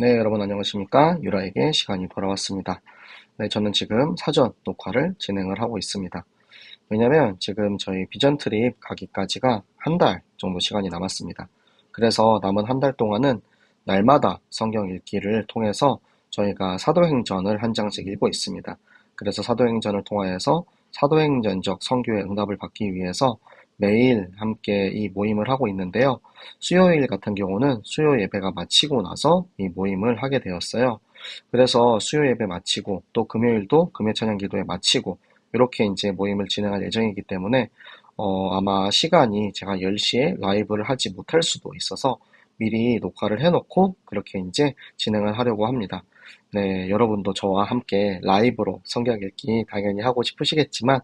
네, 여러분 안녕하십니까? 유라에게 시간이 돌아왔습니다. 네, 저는 지금 사전 녹화를 진행을 하고 있습니다. 왜냐면 지금 저희 비전 트립 가기까지가 한 달 정도 시간이 남았습니다. 그래서 남은 한 달 동안은 날마다 성경 읽기를 통해서 저희가 사도행전을 한 장씩 읽고 있습니다. 그래서 사도행전을 통하여서 사도행전적 성교의 응답을 받기 위해서 매일 함께 이 모임을 하고 있는데요. 수요일 같은 경우는 수요 예배가 마치고 나서 이 모임을 하게 되었어요. 그래서 수요 예배 마치고 또 금요일도 금요 찬양 기도에 마치고 이렇게 이제 모임을 진행할 예정이기 때문에 어, 아마 시간이 제가 10시에 라이브를 하지 못할 수도 있어서 미리 녹화를 해놓고 그렇게 이제 진행을 하려고 합니다. 네, 여러분도 저와 함께 라이브로 성경 읽기 당연히 하고 싶으시겠지만,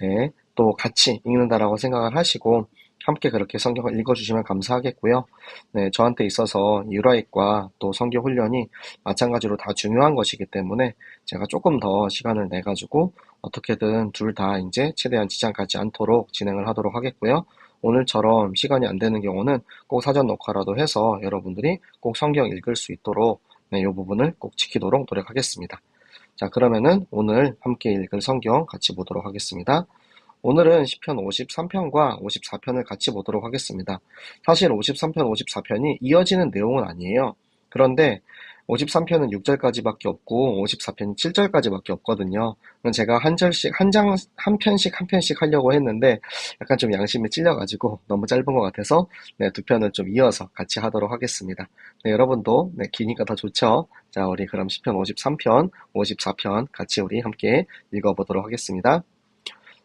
네, 또 같이 읽는다라고 생각을 하시고 함께 그렇게 성경을 읽어주시면 감사하겠고요. 네, 저한테 있어서 유라익과 또 성경 훈련이 마찬가지로 다 중요한 것이기 때문에 제가 조금 더 시간을 내 가지고 어떻게든 둘 다 이제 최대한 지장 갖지 않도록 진행을 하도록 하겠고요. 오늘처럼 시간이 안 되는 경우는 꼭 사전 녹화라도 해서 여러분들이 꼭 성경 읽을 수 있도록 네, 이 부분을 꼭 지키도록 노력하겠습니다. 자, 그러면은 오늘 함께 읽을 성경 같이 보도록 하겠습니다. 오늘은 시편 53편과 54편을 같이 보도록 하겠습니다. 사실 53편, 54편이 이어지는 내용은 아니에요. 그런데 53편은 6절까지밖에 없고 54편이 7절까지밖에 없거든요. 제가 한 절씩 한 장 한 편씩 한 편씩 하려고 했는데 약간 좀 양심이 찔려가지고 너무 짧은 것 같아서 네, 두 편을 좀 이어서 같이 하도록 하겠습니다. 네, 여러분도 네, 기니까 더 좋죠. 자, 우리 그럼 시편 53편, 54편 같이 우리 함께 읽어보도록 하겠습니다.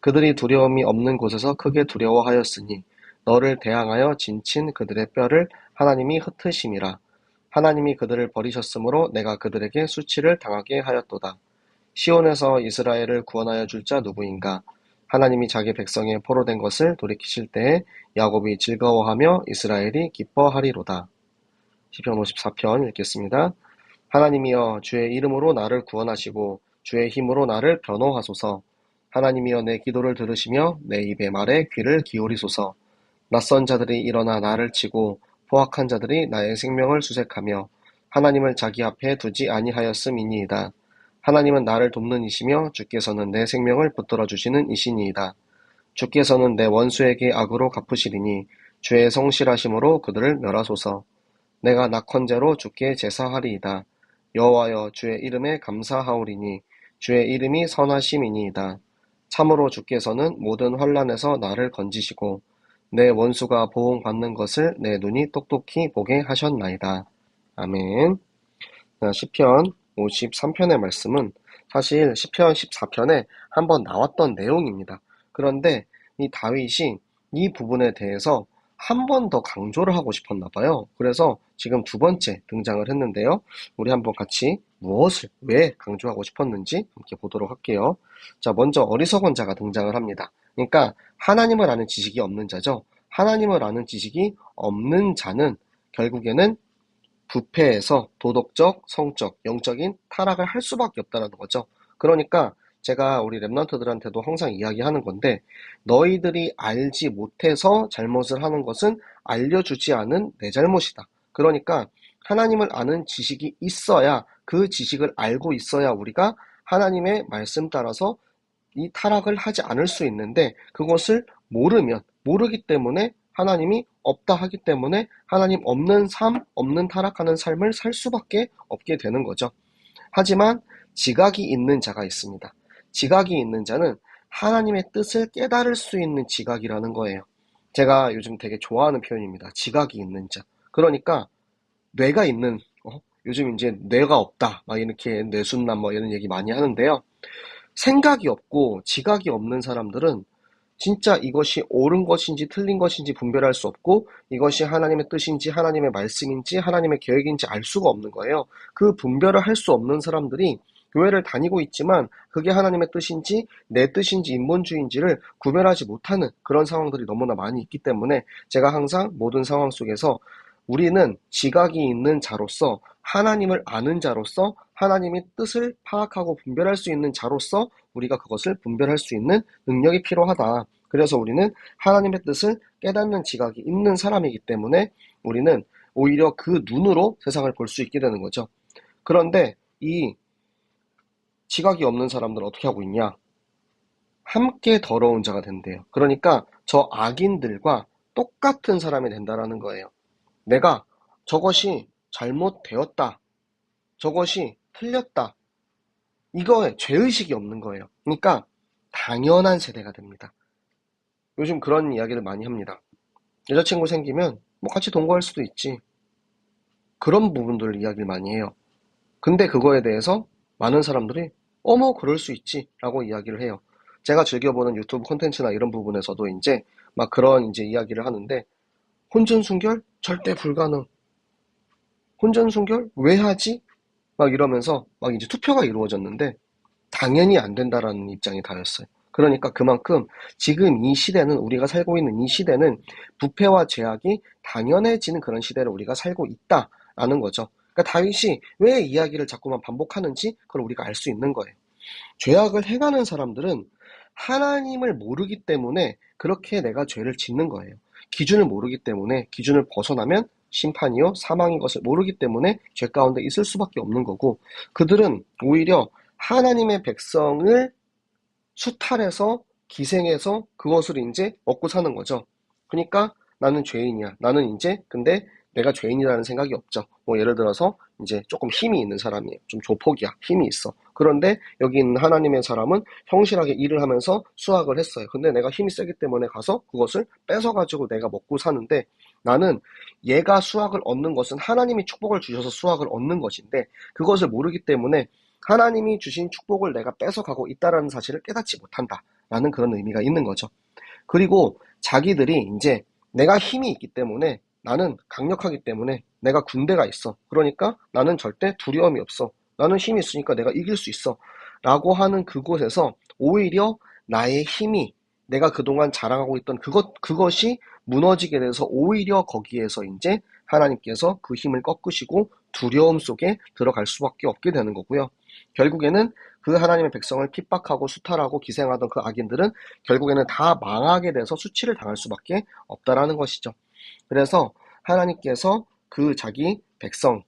그들이 두려움이 없는 곳에서 크게 두려워하였으니 너를 대항하여 진친 그들의 뼈를 하나님이 흩으심이라. 하나님이 그들을 버리셨으므로 내가 그들에게 수치를 당하게 하였도다. 시온에서 이스라엘을 구원하여 줄 자 누구인가? 하나님이 자기 백성의 포로된 것을 돌이키실 때에 야곱이 즐거워하며 이스라엘이 기뻐하리로다. 시편 54편 읽겠습니다. 하나님이여 주의 이름으로 나를 구원하시고 주의 힘으로 나를 변호하소서. 하나님이여 내 기도를 들으시며 내 입의 말에 귀를 기울이소서. 낯선 자들이 일어나 나를 치고 포악한 자들이 나의 생명을 수색하며 하나님을 자기 앞에 두지 아니하였음이니이다. 하나님은 나를 돕는 이시며 주께서는 내 생명을 붙들어 주시는 이시니이다. 주께서는 내 원수에게 악으로 갚으시리니 주의 성실하심으로 그들을 멸하소서. 내가 낙헌제로 주께 제사하리이다. 여호와여 주의 이름에 감사하오리니 주의 이름이 선하심이니이다. 참으로 주께서는 모든 환란에서 나를 건지시고 내 원수가 보응받는 것을 내 눈이 똑똑히 보게 하셨나이다. 아멘. 시편 53편의 말씀은 사실 시편 14편에 한번 나왔던 내용입니다. 그런데 이 다윗이 이 부분에 대해서 한 번 더 강조를 하고 싶었나 봐요. 그래서 지금 두 번째 등장을 했는데요. 우리 한번 같이 무엇을 왜 강조하고 싶었는지 함께 보도록 할게요. 자, 먼저 어리석은 자가 등장을 합니다. 그러니까 하나님을 아는 지식이 없는 자죠. 하나님을 아는 지식이 없는 자는 결국에는 부패에서 도덕적, 성적, 영적인 타락을 할 수밖에 없다는 거죠. 그러니까 제가 우리 랩런트들한테도 항상 이야기하는 건데 너희들이 알지 못해서 잘못을 하는 것은 알려주지 않은 내 잘못이다. 그러니까 하나님을 아는 지식이 있어야 그 지식을 알고 있어야 우리가 하나님의 말씀 따라서 이 타락을 하지 않을 수 있는데 그것을 모르면 모르기 때문에 하나님이 없다 하기 때문에 하나님 없는 삶, 없는 타락하는 삶을 살 수밖에 없게 되는 거죠. 하지만 지각이 있는 자가 있습니다. 지각이 있는 자는 하나님의 뜻을 깨달을 수 있는 지각이라는 거예요. 제가 요즘 되게 좋아하는 표현입니다. 지각이 있는 자. 그러니까 뇌가 있는 어? 요즘 이제 뇌가 없다 막 이렇게 뇌순남 뭐 이런 얘기 많이 하는데요. 생각이 없고 지각이 없는 사람들은 진짜 이것이 옳은 것인지 틀린 것인지 분별할 수 없고 이것이 하나님의 뜻인지 하나님의 말씀인지 하나님의 계획인지 알 수가 없는 거예요. 그 분별을 할 수 없는 사람들이 교회를 다니고 있지만 그게 하나님의 뜻인지 내 뜻인지 인본주의인지를 구별하지 못하는 그런 상황들이 너무나 많이 있기 때문에 제가 항상 모든 상황 속에서 우리는 지각이 있는 자로서 하나님을 아는 자로서 하나님의 뜻을 파악하고 분별할 수 있는 자로서 우리가 그것을 분별할 수 있는 능력이 필요하다. 그래서 우리는 하나님의 뜻을 깨닫는 지각이 있는 사람이기 때문에 우리는 오히려 그 눈으로 세상을 볼 수 있게 되는 거죠. 그런데 이 지각이 없는 사람들은 어떻게 하고 있냐? 함께 더러운 자가 된대요. 그러니까 저 악인들과 똑같은 사람이 된다라는 거예요. 내가 저것이 잘못되었다. 저것이 틀렸다. 이거에 죄의식이 없는 거예요. 그러니까 당연한 세대가 됩니다. 요즘 그런 이야기를 많이 합니다. 여자친구 생기면 뭐 같이 동거할 수도 있지. 그런 부분들을 이야기를 많이 해요. 근데 그거에 대해서 많은 사람들이 어머 그럴 수 있지 라고 이야기를 해요. 제가 즐겨보는 유튜브 콘텐츠나 이런 부분에서도 이제 막 그런 이제 이야기를 하는데 혼전 순결 절대 불가능. 혼전순결 왜 하지? 막 이러면서 막 이제 투표가 이루어졌는데 당연히 안 된다라는 입장이 다였어요. 그러니까 그만큼 지금 이 시대는 우리가 살고 있는 이 시대는 부패와 제약이 당연해지는 그런 시대를 우리가 살고 있다라는 거죠. 그러니까 다윗이 왜 이야기를 자꾸만 반복하는지 그걸 우리가 알 수 있는 거예요. 죄악을 행하는 사람들은 하나님을 모르기 때문에 그렇게 내가 죄를 짓는 거예요. 기준을 모르기 때문에 기준을 벗어나면 심판이요 사망인 것을 모르기 때문에 죄 가운데 있을 수밖에 없는 거고 그들은 오히려 하나님의 백성을 수탈해서 기생해서 그것을 이제 먹고 사는 거죠. 그러니까 나는 죄인이야. 나는 이제 근데 내가 죄인이라는 생각이 없죠. 뭐 예를 들어서 이제 조금 힘이 있는 사람이에요. 좀 조폭이야. 힘이 있어. 그런데 여기 있는 하나님의 사람은 성실하게 일을 하면서 수학을 했어요. 근데 내가 힘이 세기 때문에 가서 그것을 뺏어가지고 내가 먹고 사는데 나는 얘가 수학을 얻는 것은 하나님이 축복을 주셔서 수학을 얻는 것인데 그것을 모르기 때문에 하나님이 주신 축복을 내가 뺏어가고 있다라는 사실을 깨닫지 못한다라는 그런 의미가 있는 거죠. 그리고 자기들이 이제 내가 힘이 있기 때문에 나는 강력하기 때문에 내가 군대가 있어. 그러니까 나는 절대 두려움이 없어. 나는 힘이 있으니까 내가 이길 수 있어. 라고 하는 그곳에서 오히려 나의 힘이 내가 그동안 자랑하고 있던 그것, 그것이 무너지게 돼서 오히려 거기에서 이제 하나님께서 그 힘을 꺾으시고 두려움 속에 들어갈 수밖에 없게 되는 거고요. 결국에는 그 하나님의 백성을 핍박하고 수탈하고 기생하던 그 악인들은 결국에는 다 망하게 돼서 수치를 당할 수밖에 없다라는 것이죠. 그래서 하나님께서 그 자기 백성,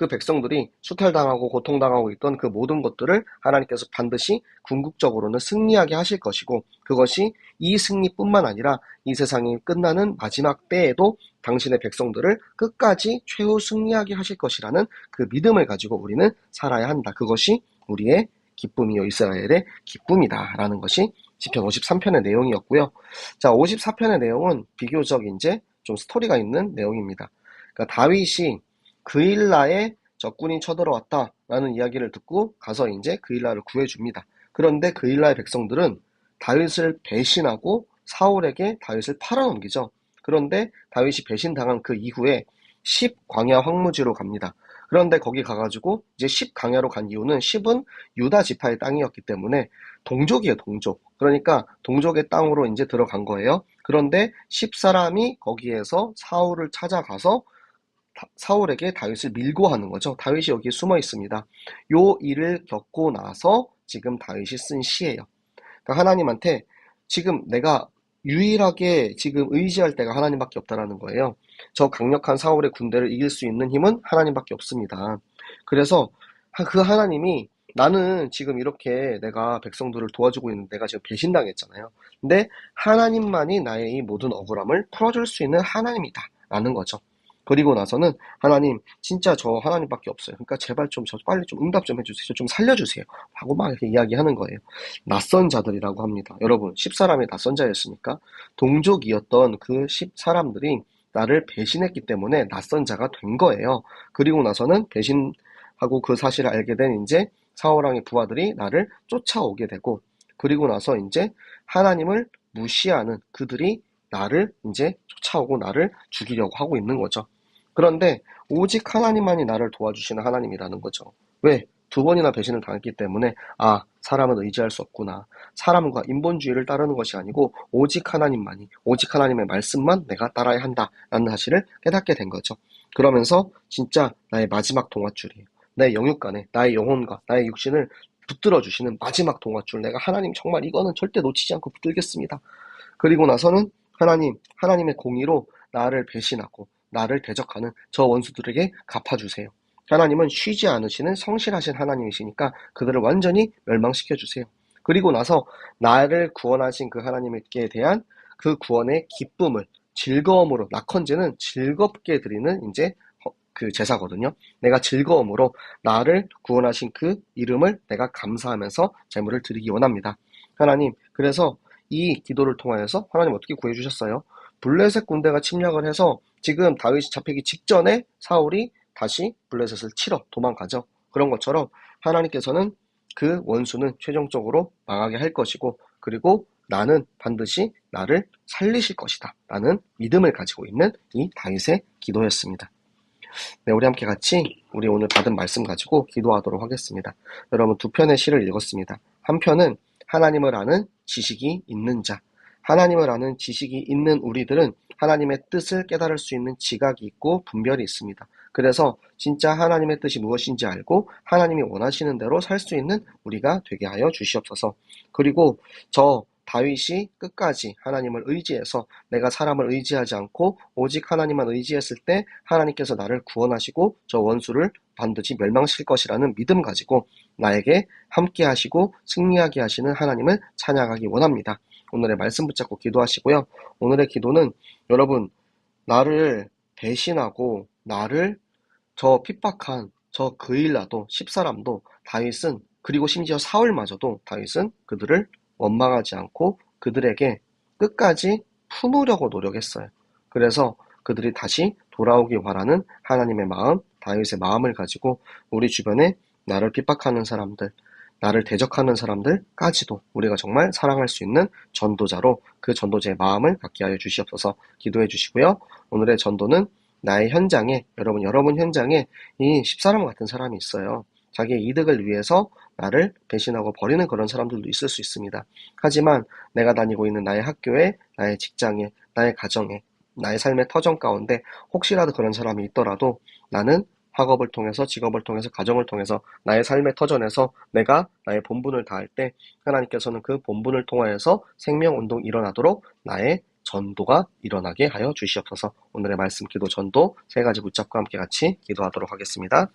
그 백성들이 수탈당하고 고통당하고 있던 그 모든 것들을 하나님께서 반드시 궁극적으로는 승리하게 하실 것이고 그것이 이 승리뿐만 아니라 이 세상이 끝나는 마지막 때에도 당신의 백성들을 끝까지 최후 승리하게 하실 것이라는 그 믿음을 가지고 우리는 살아야 한다. 그것이 우리의 기쁨이요 이스라엘의 기쁨이다라는 것이 시편 53편의 내용이었고요. 자, 54편의 내용은 비교적 이제 좀 스토리가 있는 내용입니다. 그러니까 다윗이 그일라에 적군이 쳐들어왔다라는 이야기를 듣고 가서 이제 그일라를 구해줍니다. 그런데 그일라의 백성들은 다윗을 배신하고 사울에게 다윗을 팔아넘기죠. 그런데 다윗이 배신당한 그 이후에 10광야 황무지로 갑니다. 그런데 거기 가가지고 이제 10광야로 간 이유는 10은 유다 지파의 땅이었기 때문에 동족이에요, 동족. 그러니까 동족의 땅으로 이제 들어간 거예요. 그런데 10사람이 거기에서 사울을 찾아가서 사울에게 다윗을 밀고 하는 거죠. 다윗이 여기에 숨어 있습니다. 요 일을 겪고 나서 지금 다윗이 쓴 시예요. 그러니까 하나님한테 지금 내가 유일하게 지금 의지할 때가 하나님밖에 없다라는 거예요. 저 강력한 사울의 군대를 이길 수 있는 힘은 하나님밖에 없습니다. 그래서 그 하나님이 나는 지금 이렇게 내가 백성들을 도와주고 있는 내가 지금 배신당했잖아요. 근데 하나님만이 나의 이 모든 억울함을 풀어줄 수 있는 하나님이다. 라는 거죠. 그리고 나서는 하나님 진짜 저 하나님밖에 없어요. 그러니까 제발 좀 저 빨리 좀 응답 좀 해주세요. 좀 살려주세요. 하고 막 이렇게 이야기하는 거예요. 낯선 자들이라고 합니다. 여러분 10사람이 낯선 자였으니까 동족이었던 그 10사람들이 나를 배신했기 때문에 낯선 자가 된 거예요. 그리고 나서는 배신하고 그 사실을 알게 된 이제 사울왕의 부하들이 나를 쫓아오게 되고 그리고 나서 이제 하나님을 무시하는 그들이 나를 이제 쫓아오고 나를 죽이려고 하고 있는 거죠. 그런데 오직 하나님만이 나를 도와주시는 하나님이라는 거죠. 왜? 두 번이나 배신을 당했기 때문에 아 사람은 의지할 수 없구나. 사람과 인본주의를 따르는 것이 아니고 오직 하나님만이 오직 하나님의 말씀만 내가 따라야 한다라는 사실을 깨닫게 된 거죠. 그러면서 진짜 나의 마지막 동화줄이에요. 내 영육간에 나의 영혼과 나의 육신을 붙들어 주시는 마지막 동화줄. 내가 하나님 정말 이거는 절대 놓치지 않고 붙들겠습니다. 그리고 나서는 하나님 하나님의 공의로 나를 배신하고 나를 대적하는 저 원수들에게 갚아주세요. 하나님은 쉬지 않으시는 성실하신 하나님이시니까 그들을 완전히 멸망시켜 주세요. 그리고 나서 나를 구원하신 그 하나님께 대한 그 구원의 기쁨을 즐거움으로 낙헌제는 즐겁게 드리는 이제 그 제사거든요. 내가 즐거움으로 나를 구원하신 그 이름을 내가 감사하면서 제물을 드리기 원합니다. 하나님, 그래서 이 기도를 통하여서 하나님 어떻게 구해주셨어요? 블레셋 군대가 침략을 해서 지금 다윗이 잡히기 직전에 사울이 다시 블레셋을 치러 도망가죠. 그런 것처럼 하나님께서는 그 원수는 최종적으로 망하게 할 것이고 그리고 나는 반드시 나를 살리실 것이다. 라는 믿음을 가지고 있는 이 다윗의 기도였습니다. 네, 우리 함께 같이 우리 오늘 받은 말씀 가지고 기도하도록 하겠습니다. 여러분 두 편의 시를 읽었습니다. 한 편은 하나님을 아는 지식이 있는 자. 하나님을 아는 지식이 있는 우리들은 하나님의 뜻을 깨달을 수 있는 지각이 있고 분별이 있습니다. 그래서 진짜 하나님의 뜻이 무엇인지 알고 하나님이 원하시는 대로 살 수 있는 우리가 되게 하여 주시옵소서. 그리고 저 다윗이 끝까지 하나님을 의지해서 내가 사람을 의지하지 않고 오직 하나님만 의지했을 때 하나님께서 나를 구원하시고 저 원수를 반드시 멸망시킬 것이라는 믿음 가지고 나에게 함께 하시고 승리하게 하시는 하나님을 찬양하기 원합니다. 오늘의 말씀 붙잡고 기도하시고요. 오늘의 기도는 여러분 나를 배신하고 나를 저 핍박한 저 그일라도 십사람도 다윗은 그리고 심지어 사울마저도 다윗은 그들을 원망하지 않고 그들에게 끝까지 품으려고 노력했어요. 그래서 그들이 다시 돌아오기 바라는 하나님의 마음, 다윗의 마음을 가지고 우리 주변에 나를 핍박하는 사람들, 나를 대적하는 사람들까지도 우리가 정말 사랑할 수 있는 전도자로 그 전도자의 마음을 갖게 하여 주시옵소서 기도해 주시고요. 오늘의 전도는 나의 현장에, 여러분, 여러분 현장에 이 십사람 같은 사람이 있어요. 자기의 이득을 위해서 나를 배신하고 버리는 그런 사람들도 있을 수 있습니다. 하지만 내가 다니고 있는 나의 학교에, 나의 직장에, 나의 가정에, 나의 삶의 터전 가운데 혹시라도 그런 사람이 있더라도 나는 학업을 통해서 직업을 통해서 가정을 통해서 나의 삶의 터전에서 내가 나의 본분을 다할 때 하나님께서는 그 본분을 통하여서 생명 운동이 일어나도록 나의 전도가 일어나게 하여 주시옵소서 오늘의 말씀 기도 전도 세 가지 붙잡고 함께 같이 기도하도록 하겠습니다.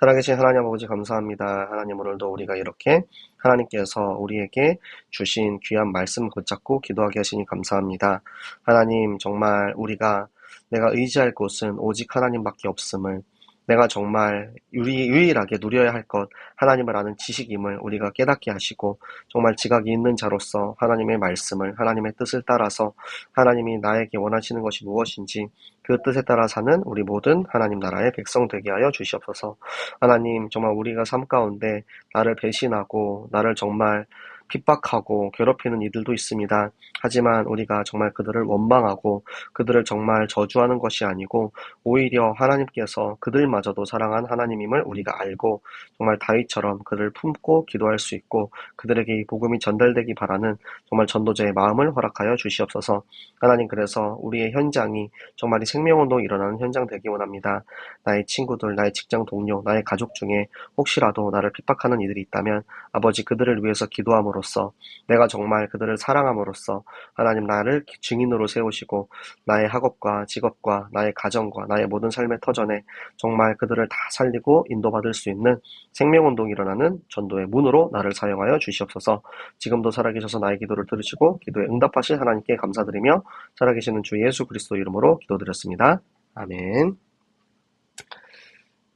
살아계신 하나님 아버지 감사합니다. 하나님 오늘도 우리가 이렇게 하나님께서 우리에게 주신 귀한 말씀 붙잡고 기도하게 하시니 감사합니다. 하나님 정말 우리가 내가 의지할 곳은 오직 하나님밖에 없음을 내가 정말 유일하게 누려야 할 것, 하나님을 아는 지식임을 우리가 깨닫게 하시고, 정말 지각이 있는 자로서 하나님의 말씀을, 하나님의 뜻을 따라서 하나님이 나에게 원하시는 것이 무엇인지 그 뜻에 따라 사는 우리 모든 하나님 나라의 백성 되게 하여 주시옵소서. 하나님, 정말 우리가 삶 가운데 나를 배신하고, 나를 정말 핍박하고 괴롭히는 이들도 있습니다. 하지만 우리가 정말 그들을 원망하고 그들을 정말 저주하는 것이 아니고 오히려 하나님께서 그들마저도 사랑한 하나님임을 우리가 알고 정말 다윗처럼 그를 품고 기도할 수 있고 그들에게 이 복음이 전달되기 바라는 정말 전도자의 마음을 허락하여 주시옵소서. 하나님 그래서 우리의 현장이 정말 이 생명운동 일어나는 현장 되기 원합니다. 나의 친구들, 나의 직장 동료, 나의 가족 중에 혹시라도 나를 핍박하는 이들이 있다면 아버지 그들을 위해서 기도함으로 함으로써 내가 정말 그들을 사랑함으로써 하나님 나를 증인으로 세우시고 나의 학업과 직업과 나의 가정과 나의 모든 삶의 터전에 정말 그들을 다 살리고 인도받을 수 있는 생명운동이 일어나는 전도의 문으로 나를 사용하여 주시옵소서 지금도 살아계셔서 나의 기도를 들으시고 기도에 응답하실 하나님께 감사드리며 살아계시는 주 예수 그리스도 이름으로 기도드렸습니다. 아멘.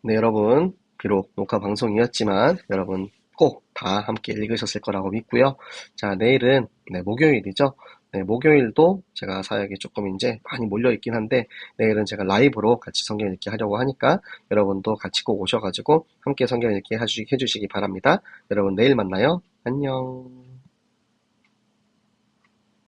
네, 여러분. 비록 녹화 방송이었지만 여러분 꼭 다 함께 읽으셨을 거라고 믿고요. 자, 내일은 네, 목요일이죠. 네, 목요일도 제가 사역이 조금 이제 많이 몰려있긴 한데 내일은 제가 라이브로 같이 성경 읽기 하려고 하니까 여러분도 같이 꼭 오셔가지고 함께 성경 읽기 해주시기 바랍니다. 여러분 내일 만나요. 안녕.